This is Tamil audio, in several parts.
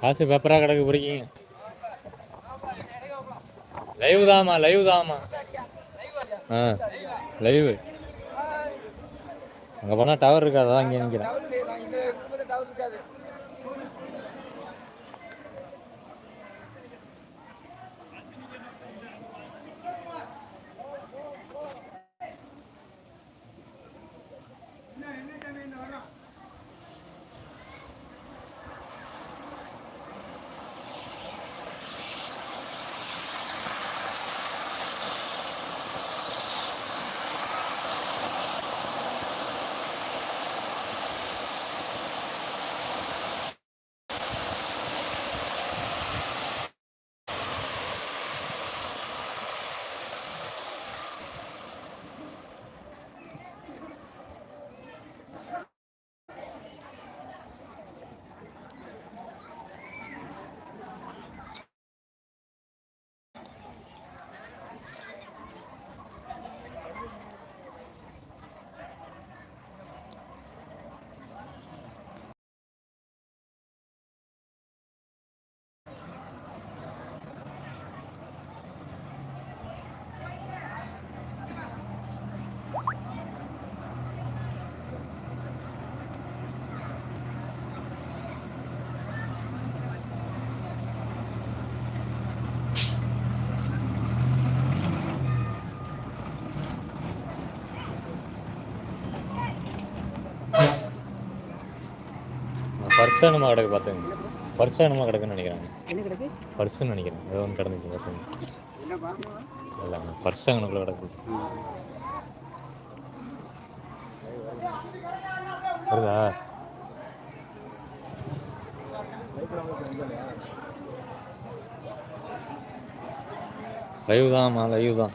காசு பேப்பராக கிடக்கு பிடிக்கிங்க. லைவ் தாம்மா லைவ் தாமா ஆ லைவ் அங்கே போனால் டவர் இருக்காது அதான் இங்கே நிற்கிறேன் பர்ஸ் என்னமா கிடக்கு பார்த்துங்க. பர்ஸ் என்னமா கிடக்குன்னு கிடக்கு? பர்ஸுன்னு நினைக்கிறேன். ஏதோ ஒன்று கிடந்துச்சு பார்க்கணும் இல்லை பர்ஸ் அங்கனுக்குள்ள கிடக்கு. வருதா? லைவ் தான்மா லைவ் தான்.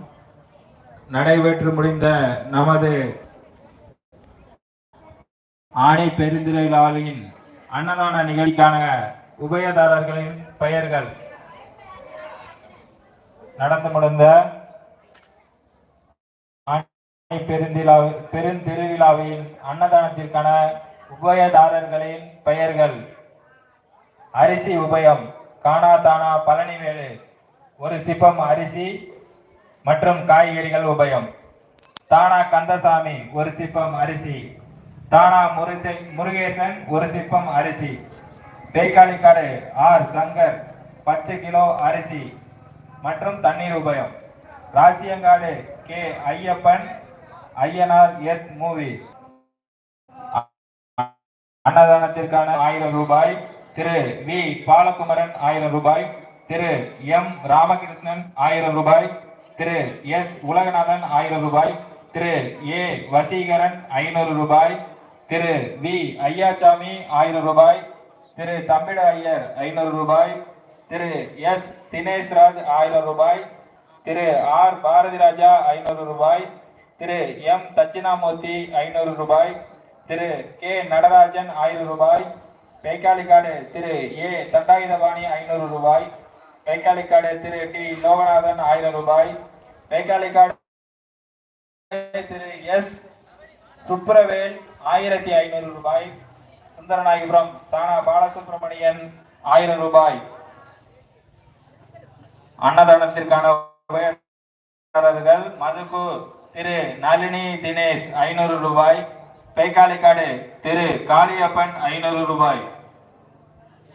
நடைபெற்று முடிந்த நமது ஆணை பெருந்திரையாளின் அன்னதான நிகழ்ச்சிக்கான உபயதாரர்களின் பெயர்கள் நடந்து முடிந்த ஆணை பெருந்திருவிழாவின் அன்னதானத்திற்கான உபயதாரர்களின் பெயர்கள் அரிசி உபயம் காணாதானா பழனிவேலு ஒரு சிப்பம் அரிசி மற்றும் காய்கறிகள் உபயம். தானா கந்தசாமி ஒரு சிப்பம் அரிசி. தானா முருசை முருகேசன் ஒரு சிப்பம் அரிசி. பேக்காளிக்காடு ஆர் சங்கர் பத்து கிலோ அரிசி மற்றும் தண்ணீர் உபயம். ராசியங்காடு கே ஐயப்பன் ஐயனார் எத் மூவிஸ். அன்னதானத்திற்கான ஆயிரம் ரூபாய் திரு வி பாலகுமரன் ஆயிரம் ரூபாய் திரு எம் ராமகிருஷ்ணன் ஆயிரம் ரூபாய் திரு எஸ் உலகநாதன் ஆயிரம் ரூபாய் திரு ஏ வசீகரன் ஐநூறு ரூபாய் திரு வி ஐயாச்சாமி ஆயிரம் ரூபாய் திரு தம்பிட ஐயர் ஐநூறு ரூபாய் திரு எஸ் தினேஷ்ராஜ் ஆயிரம் ரூபாய் திரு ஆர் பாரதி ராஜா ஐநூறு ரூபாய் திரு எம் தட்சிணாமூர்த்தி ஐநூறு ரூபாய் திரு கே நடராஜன் ஆயிரம் ரூபாய் பேக்காளிக்காடு திரு ஏ தண்டாயுதபாணி ஐநூறு ரூபாய் பேக்காளிக்காடு திரு டி லோகநாதன் ஆயிரம் ரூபாய் மேகாலிகாடு திரு எஸ். சுப்ரவேல் ஆயிரத்தி ஐநூறு ரூபாய். சுந்தரநாயகபுரம் சானா பாலசுப்ரமணியன் ஆயிரம் ரூபாய். அன்னதானத்திற்கான உபயதாரர்கள் மதுகு திரு நளினி தினேஷ் ஐநூறு ரூபாய். பைக்காலிக்காடு திரு காளியப்பன் ஐநூறு ரூபாய்.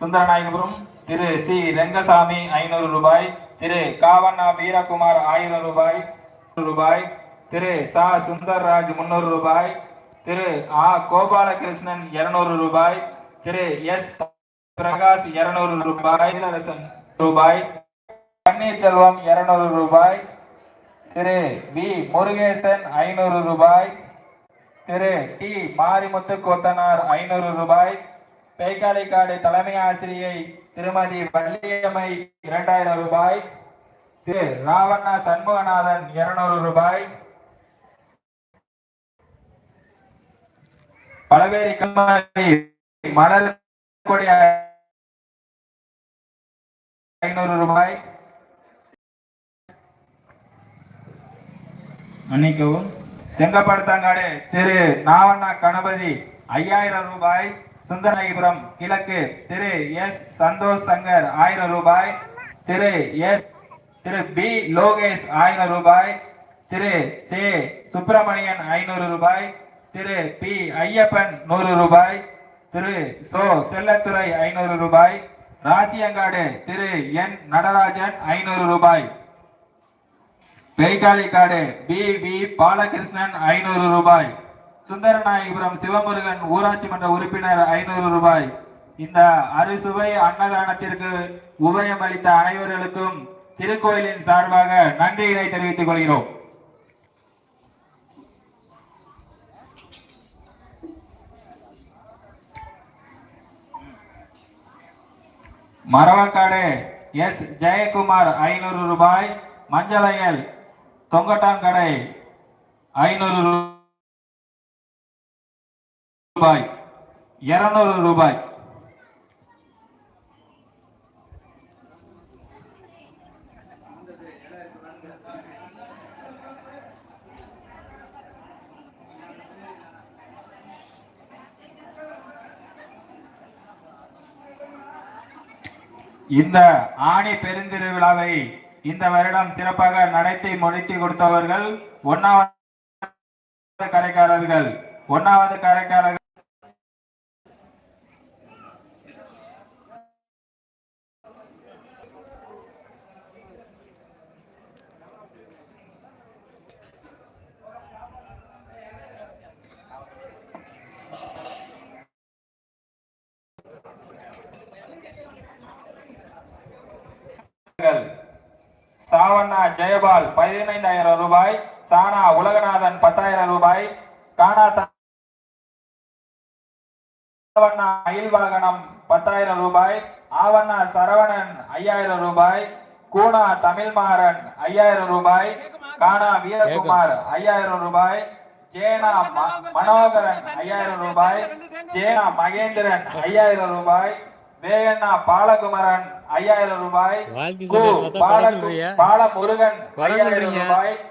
சுந்தரநாயகபுரம் திரு சி. ரெங்கசாமி ஐநூறு ரூபாய். திரு காவண்ணா வீரகுமார் ஆயிரம் ரூபாய் ரூபாய். திரு சா. சுந்தர்ராஜ் முன்னூறு ரூபாய். திரு ஆ. கோபாலகிருஷ்ணன் இருநூறு ரூபாய். திரு எஸ். பிரகாஷ் இருநூறு ரூபாய். ரூபாய். பன்னீர்செல்வம் இருநூறு ரூபாய். திரு வி. முருகேசன் ஐநூறு ரூபாய். திரு டி. மாரிமுத்து கொத்தனார் ஐநூறு ரூபாய். பேக்காளிக்காடு தலைமை ஆசிரியை திருமதி வள்ளியம்மை இரண்டாயிரம் ரூபாய். திரு ராவண்ணா சண்முகநாதன் இருநூறு ரூபாய். பழவேரி கல்மாரி மலர்கொடி ஐநூறு ரூபாய். மன்னிக்கவும். செங்கப்படுத்தாங்காடு திரு நாவண்ணா கணபதி ஐயாயிரம் ரூபாய். சுந்தரநாயகிபுரம் கிழக்கு திரு எஸ். சந்தோஷ் சங்கர் ஆயிரம் ரூபாய். திரு எஸ். திரு பி. லோகேஷ் ஆயிரம் ரூபாய். திரு சே. சுப்பிரமணியன் ஐநூறு ரூபாய். திரு பி. ஐயப்பன் நூறு ரூபாய். திரு சோ. செல்லத்துறை ஐநூறு ரூபாய். ராசியங்காடு திரு என். நடராஜன் ஐநூறு ரூபாய். பெய்காலிக்காடு பி. வி. பாலகிருஷ்ணன் ஐநூறு ரூபாய். சுந்தரநாயகபுரம் சிவமுருகன் ஊராட்சி மன்ற உறுப்பினர் ஐநூறு ரூபாய். இந்த அறுசுவை அன்னதானத்திற்கு உபயம் அளித்த அனைவர்களுக்கும் திருக்கோயிலின் சார்பாக நன்றியினை தெரிவித்துக் கொள்கிறோம். மரவக்காடு எஸ். ஜெயக்குமார் ஐநூறு ரூபாய். மஞ்சளையல் தொங்கட்டான்கடை ஐநூறு ரூபாய் இருநூறு ரூபாய். இந்த ஆணி பெருந்திருவிழாவை இந்த வருடம் சிறப்பாக நடத்தி முடித்து கொடுத்தவர்கள் ஒன்னாவது கரைக்காரர்கள். ஒன்னாவது கரைக்காரர்கள் சாவண்ணா ஜெயபால் பதினைந்தாயிரம் ரூபாய் சானா உலகநாதன் பத்தாயிரம் ரூபாய் கானா சாவண்ணா அயில்வாகனம் பத்தாயிரம் ரூபாய் ஆவண்ணா சரவணன் ஐயாயிரம் ரூபாய் கூனா தமிழ்மாறன் ஐயாயிரம் ரூபாய் கானா வீரகுமார் ஐயாயிரம் ரூபாய் ஜேனா ம- மனோகரன் ஐயாயிரம் ரூபாய் ஜேனா மகேந்திரன் ஐயாயிரம் ரூபாய் வேகண்ணா பாலகுமரன் ஐயாயிரம் ரூபாய். பால- குறை ஐயாயிரம். ரூபாய்.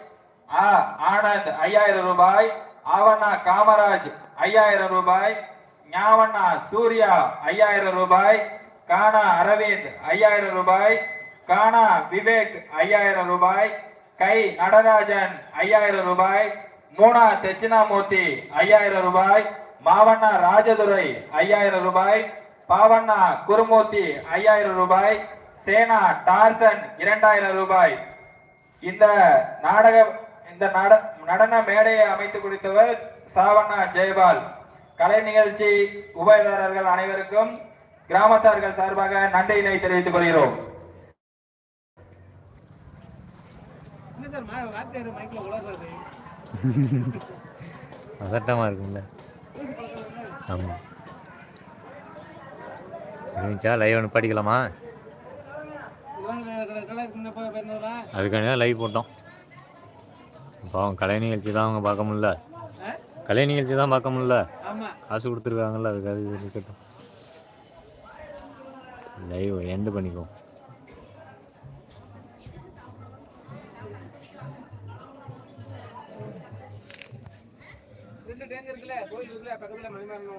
ஆ ஆனந்த் ஐயாயிரம் ரூபாய். ஆவண்ணா காமராஜ் ஐயாயிரம் ரூபாய். ஞாவண்ணா சூர்யா ஐயாயிரம் ரூபாய். கானா அரவிந்த் ஐயாயிரம் ரூபாய். கானா விவேக் ஐயாயிரம் ரூபாய். கை நடராஜன் ஐயாயிரம் ரூபாய். மூணா தட்சிணாமூர்த்தி ஐயாயிரம் ரூபாய். மாவண்ணா ராஜதுரை ஐயாயிரம் ரூபாய். பாவண்ணா குருமூர்த்தி ஐயாயிரம் ரூபாய் சேனா டார்சன் இரண்டாயிரம் ரூபாய். இந்த நாடக இந்த நட- நடன மேடையை அமைத்து கொடுத்தவர் சாவண்ணா ஜெயபால். கலை நிகழ்ச்சி உபயதாரர்கள் அனைவருக்கும் கிராமத்தார்கள் சார்பாக நன்றியினை தெரிவித்துக் கொள்கிறோம். என்ன சார் மா வாத்தியார் மைக்ல உளறது பதட்டமாக இருக்கும்ல. ஆமாம் இருந்துச்சா? லைவ் ஒன்று படிக்கலாமா? கலருக்கு அதுக்காண்டி தான் லைவ் போட்டோம். பாவம் கலை நிகழ்ச்சி தான் அவங்க பார்க்க முடில கலை நிகழ்ச்சி தான் பார்க்க முடில காசு கொடுத்துருக்காங்கல்ல அதுக்காக இருக்கட்டும். லைவ் எண்டு பண்ணிக்குவோம். இருக்குல்ல? கோயில் இருக்குல்ல? பக்கத்துல மணிமாறன்